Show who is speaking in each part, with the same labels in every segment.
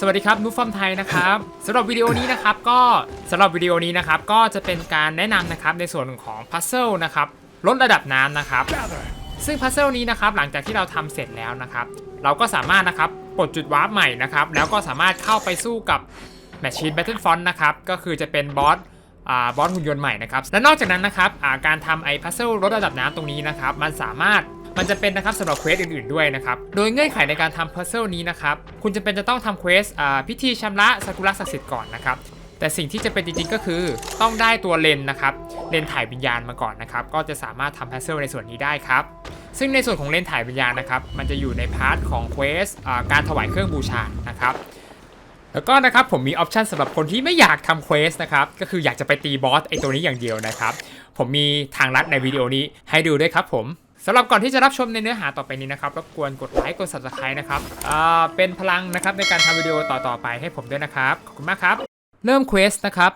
Speaker 1: สวัสดีครับนูฟอมไทยนะครับสำหรับวิดีโอนี้นะครับก็สำหรับวิดีโอนี้นะครับก็จะเป็นการแนะนำนะครับในส่วนของพัซเซิลนะครับลดระดับน้ำนะครับ ซึ่งพัซเซิลนี้นะครับหลังจากที่เราทำเสร็จแล้วนะครับ เราก็สามารถนะครับปลดจุดวาร์ปใหม่นะครับแล้วก็สามารถเข้าไปสู้กับแมชชีนแบทเทิลฟอนต์นะครับก็คือจะเป็นบอสบอสหุ่นยนต์ใหม่นะครับและนอกจากนั้นนะครับาการทำไอ้พัซเซิลลดระดับน้ำตรงนี้นะครับมันสามารถ มันจะเป็นนะครับสำหรับเควสอื่นๆด้วยนะครับ โดยเงื่อนไขในการทำพัซเซิลนี้นะครับ คุณจะเป็นจะต้องทำเควสพิธีชำระสกุลศักดิ์สิทธิ์ก่อนนะครับแต่สิ่งที่จะเป็นจริงๆก็คือต้องได้ตัวเลนนะครับเลนถ่ายวิญญาณมาก่อนนะครับก็จะสามารถทำพัซเซลในส่วนนี้ได้ครับ ซึ่งในส่วนของเลนถ่ายวิญญาณนะครับมันจะอยู่ในพาร์ทของเควสการถวายเครื่องบูชานะครับแล้วก็นะครับผมมีออปชันสำหรับคนที่ไม่อยากทำเควสนะครับก็คืออยากจะไปตีบอสไอตัวนี้อย่างเดียวนะครับผมมีทางลัดในวิดีโอนี้ให้ดูด้วยครับผม สำหรับก่อนที่จะรับชมในเนื้อหาต่อไปนี้นะครับรบกวนกดไลค์กด subscribe นะครับอ่าเป็นพลังนะครับในการทำวิดีโอต่อๆไปให้ผมด้วยนะครับขอบคุณมากครับเริ่มเควสนะครับ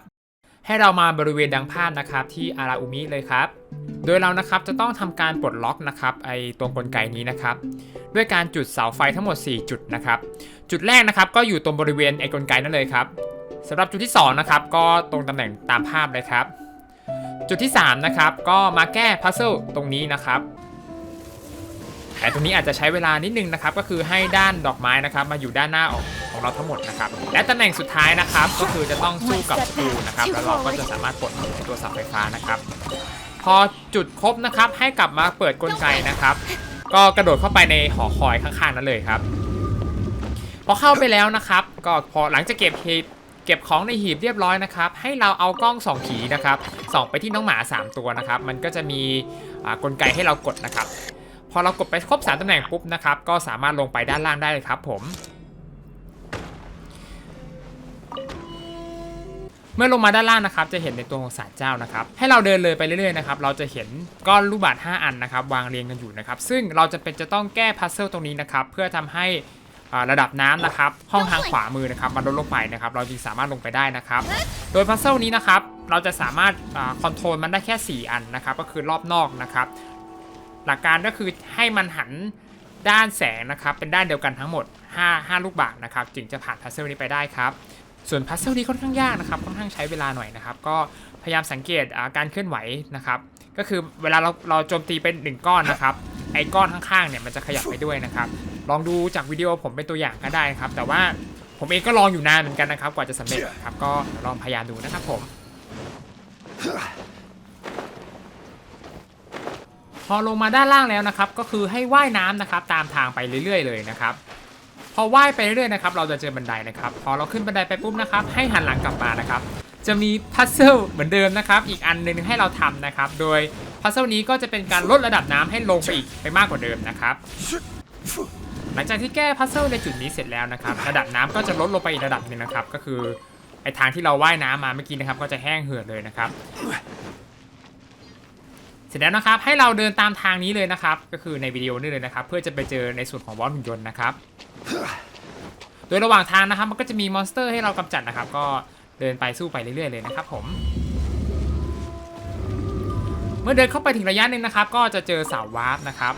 Speaker 1: ให้เรามาบริเวณดังภาพนะครับที่อาราอุมิเลยครับ โดยเรานะครับจะต้องทำการปลดล็อกนะครับไอตัวกลไกนี้นะครับ ด้วยการจุดเสาไฟทั้งหมด 4 จุดนะครับ จุดแรกนะครับก็อยู่ตรงบริเวณไอกลไกนั่นเลยครับสำหรับจุดที่2นะครับก็ตรงตำแหน่งตามภาพเลยครับ จุดที่3นะครับก็มาแก้พัซเซิลตรงนี้นะครับ แต่ตรงนี้อาจจะใช้เวลานิดนึงนะครับก็คือให้ด้านดอกไม้นะครับมาอยู่ด้านหน้าของของเราทั้งหมดนะครับและตำแหน่งสุดท้ายนะครับก็คือจะต้องสู้กับศัตรูนะครับแล้วเราก็จะสามารถปลดตัวเสาไฟฟ้านะครับ พอจุดครบนะครับให้กลับมาเปิดกลไกนะครับ ก็กระโดดเข้าไปในหอคอยข้างๆนั้นเลยครับ พอเข้าไปแล้วนะครับ ก็พอหลังจากเก็บหีบเก็บของในหีบเรียบร้อยนะครับให้เราเอากล้องส่องผีนะครับส่องไปที่น้องหมา 3 ตัวนะครับ มันก็จะมีกลไกให้เรากดนะครับ พอเรากดไปครบ 3ตำแหน่งปุ๊บนะครับ ก็สามารถลงไปด้านล่างได้เลยครับผมเมื่อลงมาด้านล่างนะครับ จะเห็นในตัวของศาลเจ้านะครับ ให้เราเดินเลยไปเรื่อยๆนะครับ เราจะเห็นก้อนลูกบาศก์5อันนะครับ วางเรียงกันอยู่นะครับ ซึ่งเราจะเป็นจะต้องแก้พัซเซิลตรงนี้นะครับ เพื่อทำให้ระดับน้ำนะครับ ห้องทางขวามือนะครับ มันลดลงไปนะครับ เราจึงสามารถลงไปได้นะครับ โดยพัซเซิลนี้นะครับ เราจะสามารถคอนโทรลมันได้แค่ 4 อันนะครับ ก็คือรอบนอกนะครับ หลักการก็คือให้มันหันด้านแสงนะครับ เป็นด้านเดียวกันทั้งหมด 5 5 ลูกบาศก์นะครับ จึงจะผ่านพัซเซิลนี้ไปได้ครับ ส่วนพัซเซิลนี้ค่อนข้างยากนะครับ ค่อนข้างใช้เวลาหน่อยนะครับ ก็พยายามสังเกตาการเคลื่อนไหวนะครับ ก็คือเวลาเราเราโจมตีเป็นหนึ่งก้อนนะครับ ไอ้ก้อนข้างๆเนี่ยมันจะขยับไปด้วยนะครับ ลองดูจากวิดีโอผมเป็นตัวอย่างก็ได้ครับ แต่ว่าผมเองก็ลองอยู่นานเหมือนกันนะครับ กว่าจะสำเร็จครับ ก็ลองพยายามดูนะครับผม พอลงมาด้านล่างแล้วนะครับ ก็คือให้ว่ายน้ำนะครับตามทางไปเรื่อย ๆ เลยนะครับ พอว่ายไปเรื่อยๆนะครับ เราจะเจอบันไดนะครับ พอเราขึ้นบันไดไปปุ๊บนะครับ ให้หันหลังกลับมานะครับ จะมีพัซเซิลเหมือนเดิมนะครับ อีกอันหนึ่งให้เราทำนะครับ โดยพัซเซิลนี้ก็จะเป็นการลดระดับน้ำให้ลงไปอีกไปมากกว่าเดิมนะครับ หลังจากที่แก้พัซเซิลในจุดนี้เสร็จแล้วนะครับ ระดับน้ำก็จะลดลงไปอีกระดับหนึ่งนะครับ ก็คือไอทางที่เราว่ายน้ำมาเมื่อกี้นะครับ ก็จะแห้งเหือดเลยนะครับ เสร็จแล้วนะครับให้เราเดินตามทางนี้เลยนะครับ ก็คือในวิดีโอนี้เลยนะครับ เพื่อจะไปเจอในส่วนของบอสหุ่นยนต์นะครับ โดยระหว่างทางนะครับมันก็จะมีมอนสเตอร์ให้เรากำจัดนะครับ ก็เดินไปสู้ไปเรื่อยๆเลยนะครับ ผม เมื่อเดินเข้าไปถึงระยะหนึ่งนะครับ ก็จะเจอเสาวาร์ปนะครับ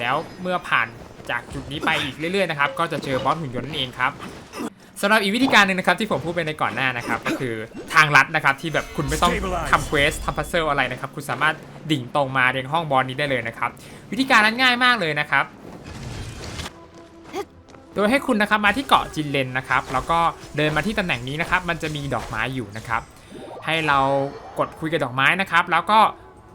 Speaker 1: แล้วเมื่อผ่านจากจุดนี้ไปอีกเรื่อยๆนะครับ ก็จะเจอบอสหุ่นยนต์นั่นเองครับ สำหรับอีกวิธีการหนึ่งนะครับที่ผมพูดไปในก่อนหน้านะครับก็คือทางลัดนะครับที่แบบคุณไม่ต้องทำเควสทำพัซเซิลอะไรนะครับคุณสามารถดิ่งตรงมาเรียงห้องบอสนี้ได้เลยนะครับวิธีการนั้นง่ายมากเลยนะครับ โดยให้คุณนะครับมาที่เกาะจินเลนนะครับแล้วก็เดินมาที่ตำแหน่งนี้นะครับมันจะมีดอกไม้อยู่นะครับให้เรากดคุยกับดอกไม้นะครับแล้วก็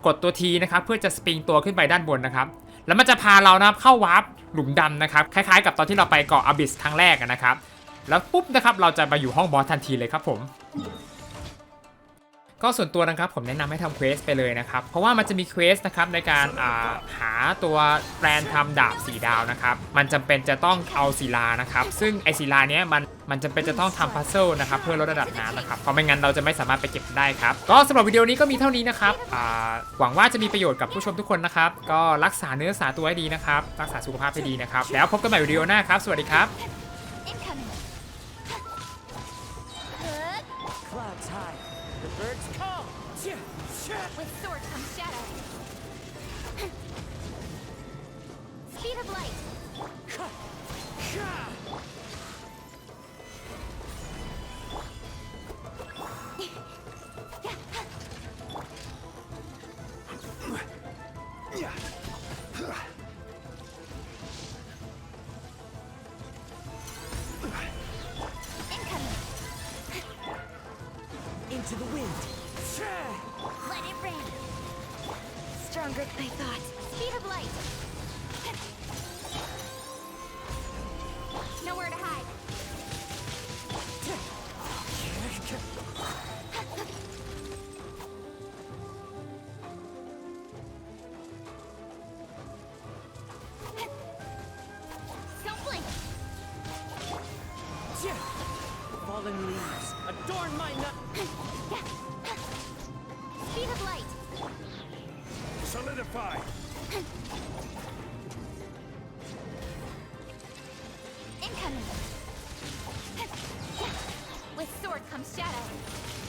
Speaker 1: กดตัวทีนะครับเพื่อจะสปริงตัวขึ้นไปด้านบนนะครับแล้วมันจะพาเรานะครับเข้าวาร์ปหลุมดำนะครับคล้ายๆ กับตอนที่เราไปเกาะอบิสครั้งแรกนะครับ แล้วปุ๊บนะครับเราจะมาอยู่ห้องบอสทันทีเลยครับผมก็ส่วนตัวนะครับผมแนะนำให้ทำเควสไปเลยนะครับ เพราะว่ามันจะมีเควสนะครับในการาหาตัวแปลนทำดาบสีดาวนะครับ มันจำเป็นจะต้องเอาศิลานะครับ ซึ่งไอศิลาเนี้ยมันมันจำเป็นจะต้องทำพัซเซิลนะครับเพื่อลดระดับน้ำนะครับ เพราะไม่งั้นเราจะไม่สามารถไปเก็บได้ครับ ก็สำหรับวิดีโอนี้ก็มีเท่านี้นะครับหวังว่าจะมีประโยชน์กับผู้ชมทุกคนนะครับ ก็รักษาเนื้อรักษาตัวให้ดีนะครับ รักษาสุขภาพให้ดีนะครับ แล้วพบกันใหม่วิดีโอหน้าครับ สวัสดีครับ
Speaker 2: With sword comes shadow. Speed of light.
Speaker 3: Into the wind.
Speaker 2: Let it rain. Stronger than I thought. Speed of light. Nowhere to hide. Don't blink.
Speaker 3: Fallen leaves adorn my nut.
Speaker 4: Solidify!
Speaker 2: Incoming. With sword comes shadow.